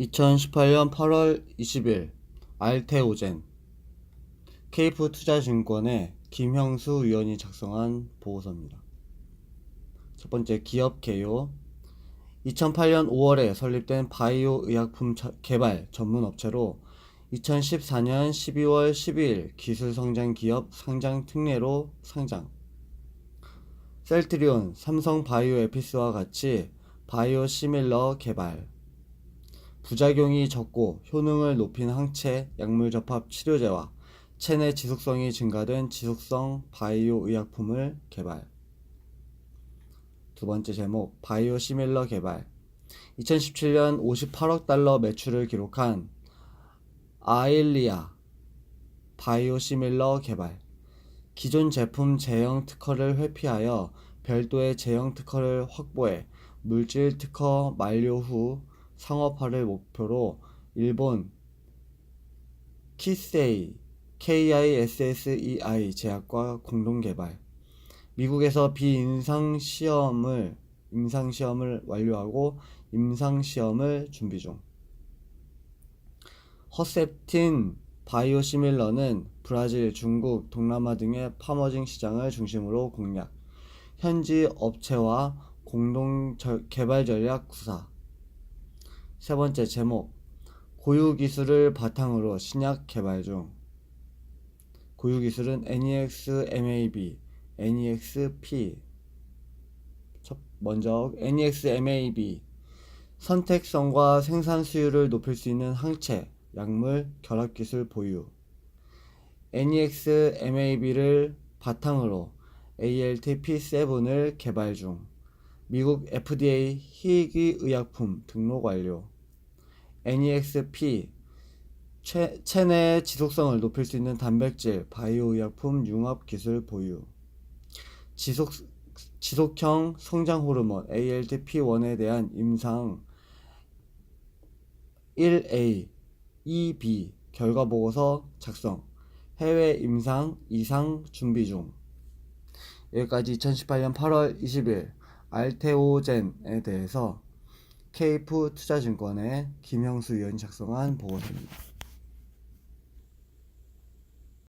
2018년 8월 20일 알테오젠 케이프 투자증권의 김형수 위원이 작성한 보고서입니다. 첫 번째 기업 개요 2008년 5월에 설립된 바이오 의약품 저- 개발 전문 업체로 2014년 12월 12일 기술 성장 기업 상장 특례로 상장. 셀트리온, 삼성 바이오 에피스와 같이 바이오 시밀러 개발. 부작용이 적고 효능을 높인 항체, 약물 접합 치료제와 체내 지속성이 증가된 지속성 바이오 의약품을 개발. 두 번째 제목, 바이오 시밀러 개발. 2017년 58억 달러 매출을 기록한 아일리아 바이오 시밀러 개발. 기존 제품 제형 특허를 회피하여 별도의 제형 특허를 확보해 물질 특허 만료 후 상업화를 목표로 일본 키세이 KISSEI 제약과 공동 개발. 미국에서 비임상 시험을 임상 시험을 완료하고 임상 시험을 준비 중. 허셉틴 바이오시밀러는 브라질, 중국, 동남아 등의 파머징 시장을 중심으로 공략. 현지 업체와 공동 절- 개발 전략 구사. 세 번째 제목. 고유 기술을 바탕으로 신약 개발 중. 고유 기술은 NEX MAB, NEXP. 첫 먼저 NEX MAB. 선택성과 생산 수율을 높일 수 있는 항체, 약물, 결합 기술 보유. NEX MAB를 바탕으로 ALT-P7을 개발 중. 미국 FDA 희귀 의약품 등록 완료. NEXP 체, 체내 지속성을 높일 수 있는 단백질, 바이오 의약품 융합 기술 보유. 지속 지속형 성장 호르몬 ALT-P1에 대한 임상 1A, 2B 결과 보고서 작성. 해외 임상 이상 준비 중. 여기까지 2018년 8월 20일 알테오젠에 대해서 케이프 투자증권의 김형수 위원이 작성한 보고서입니다.